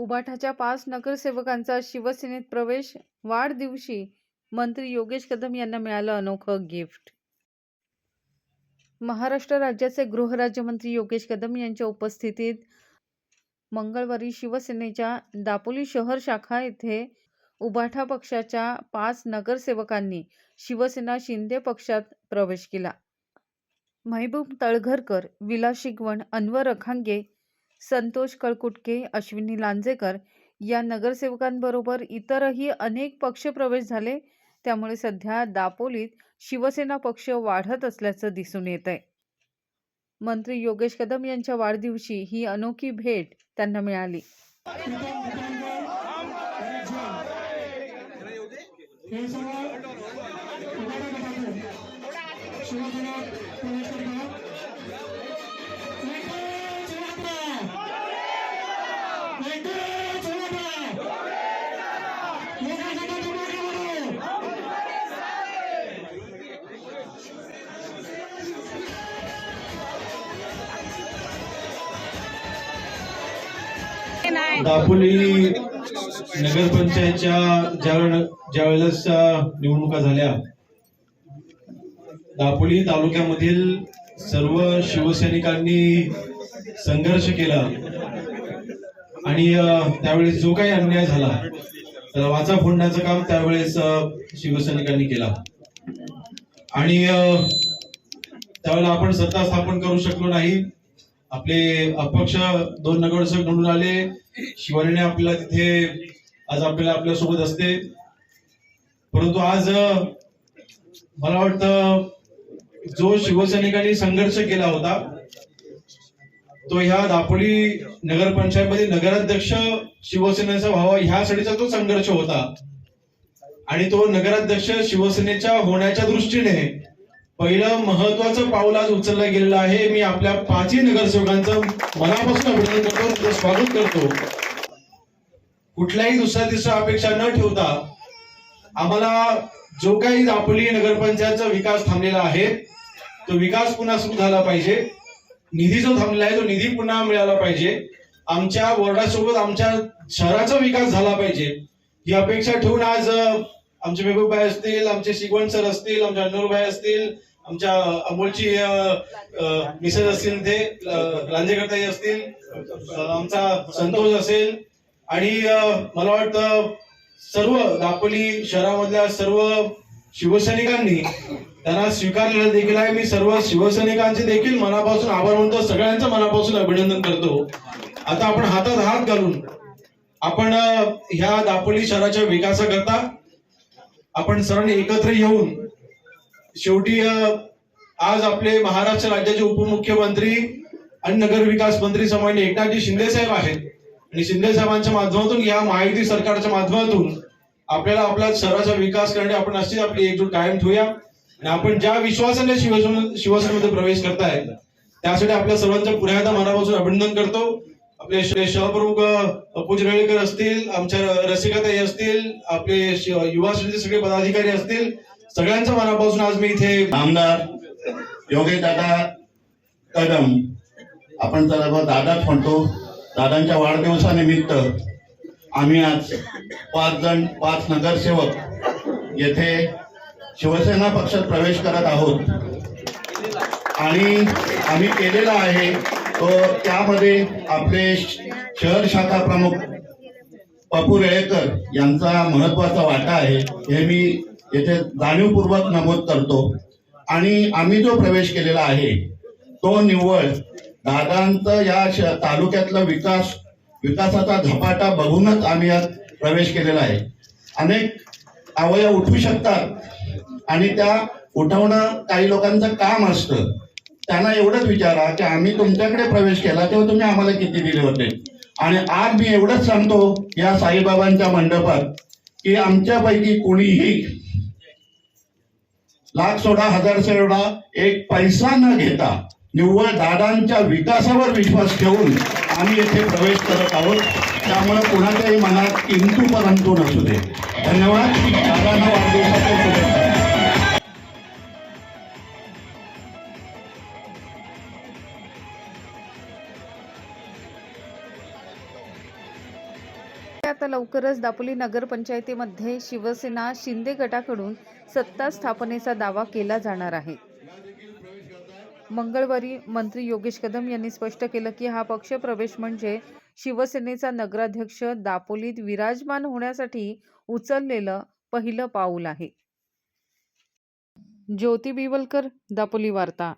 उबाठाच्या पाच नगरसेवकांचा शिवसेनेत प्रवेश वाढदिवशी मंत्री योगेश कदम यांना मिळालं अनोखं गिफ्ट. महाराष्ट्र राज्याचे गृहराज्यमंत्री योगेश कदम यांच्या उपस्थितीत मंगळवारी शिवसेनेच्या दापोली शहर शाखा येथे उबाठा पक्षाच्या पाच नगरसेवकांनी शिवसेना शिंदे पक्षात प्रवेश केला. महबूब तळघरकर विलास शिगवण अन्वर अखांगे संतोष कळकुटके अश्विनी लांजेकर या नगरसेवकांबरोबर इतरही अनेक पक्ष प्रवेश झाले. त्यामुळे सध्या दापोलीत शिवसेना पक्ष वाढत असल्याचं दिसून येत आहे मंत्री योगेश कदम यांच्या वाढदिवशी ही अनोखी भेट त्यांना मिळाली. हे दापोली नगरपंचायतच्या ज्या निवडणुका झाल्या दापोली तालुक्यामधील सर्व शिवसैनिकांनी संघर्ष केला आणि त्यावेळेस जो काही अन्याय झाला त्याला वाचा फोडण्याचं काम त्यावेळेस शिवसैनिकांनी केला. आणि त्यावेळेला आपण सत्ता स्थापन करू शकलो नाही. आपले अपक्ष दोन नगरसेवक निवडून आले. शिवानीने आपल्याला तिथे आज आपल्याला आपल्यासोबत असते. परंतु आज मला वाटतं जो शिवसैनिकांनी संघर्ष केला होता तो ह्या दापोली नगरपंचायतमध्ये नगराध्यक्ष शिवसेनेचा व्हावा ह्यासाठीचा तो संघर्ष होता. आणि तो नगराध्यक्ष शिवसेनेच्या होण्याच्या दृष्टीने पहिलं महत्वाचं पाऊल आज उचललं गेलेलं आहे. मी आपल्या पाचही नगरसेवकांचं मनापासून अभिनंदन करतो स्वागत करतो. कुठल्याही दुसऱ्या तिसऱ्या अपेक्षा न ठेवता आम्हाला जो काही दापोली नगरपंचायतचा विकास थांबलेला आहे तो विकास पुन्हा सुरू झाला पाहिजे. निधी जो थांबलेला आहे तो निधी पुन्हा मिळाला पाहिजे. आमच्या वॉर्डासोबत आमच्या शहराचा विकास झाला पाहिजे. ही अपेक्षा ठेवून आज आमचे मेहबूबभाई असतील आमचे शिगवण सर असतील आमचे अण्णूरभाई असतील आमच्या अमोलची अ, मिसेस असतील ते अ, लांजेकरताई असतील आमचा संतोष असेल. आणि मला वाटतं सर्व दापोली शहरामधल्या सर्व शिवसैनिकांनी त्यांना स्वीकारलेलं देखील आहे. मी सर्व शिवसैनिकांचे देखील मनापासून आभार मानतो. सगळ्यांचं मनापासून अभिनंदन करतो. आता आपण हातात हात घालून आपण ह्या दापोली शहराच्या विकासाकरता आपण सर्वांनी एकत्र येऊन शेवटी आज आपले महाराष्ट्र राज्याचे उपमुख्यमंत्री आणि नगर विकास मंत्री सन्मान्य एकनाथजी शिंदे साहेब आहेत. आणि शिंदे साहेबांच्या माध्यमातून या महायुती सरकारच्या माध्यमातून आपल्याला आपला शहराचा विकास करणे आपण अशीच आपली एकजूट कायम ठेवूया. आणि आपण ज्या विश्वासाने शिवसेनेमध्ये प्रवेश करताय त्यासाठी आपल्या सर्वांचं पुन्हा एकदा मनापासून अभिनंदन करतो. आपले श- शहप्रमुख अ, पूज रेळेकर असतील आमच्या रसिकाताई असतील आपले युवा सेनेचे सगळे पदाधिकारी असतील सगळ्यांचं मनापासून आज मी इथे आमदार योगेश दादा कदम आपण त्याला दादाच म्हणतो दादांच्या वाढदिवसानिमित्त आम्ही आज पाच जण पाच नगरसेवक येथे शिवसेना पक्षात प्रवेश करत आहोत. आणि आम्ही केलेला आहे तो त्यामध्ये आपले शहर शाखा प्रमुख पपू रेळेकर यांचा महत्त्वाचा वाटा आहे हे मी येथे जाणीवपूर्वक नमूद करतो. आणि आम्ही जो प्रवेश केलेला आहे तो निव्वळ दादांचं या तालुक्यातला विकास विकासाचा झपाटा बघूनच आम्ही यात प्रवेश केलेला आहे. अनेक अवयव उठू शकतात आणि त्या उठवणं काही लोकांचं काम असतं. त्यांना एवढंच विचारा की आम्ही तुमच्याकडे प्रवेश केला तेव्हा तुम्ही आम्हाला किती दिले होते? आणि आज मी एवढंच सांगतो या साईबाबांच्या मंडपात की आमच्यापैकी कोणीही लाख सोडा हजार सोडा एक पैसा न घेता निव्वळ दादांच्या विकासावर विश्वास ठेवून आम्ही येथे प्रवेश करत आहोत. त्यामुळे कुणाच्याही मनात किंतू परंतु नसू दे. धन्यवाद. दादांना वाढदिवसाच्या शुभेच्छा. आता लवकरच दापोली नगरपंचायतीमध्ये शिवसेना शिंदे गटाकडून सत्ता स्थापनेचा दावा केला जाणार आहे. मंगळवारी मंत्री योगेश कदम यांनी स्पष्ट केलं की हा पक्ष प्रवेश म्हणजे शिवसेनेचा नगराध्यक्ष दापोलीत विराजमान होण्यासाठी उचललेलं पहिलं पाऊल आहे. ज्योती बिवलकर दापोली वार्ता.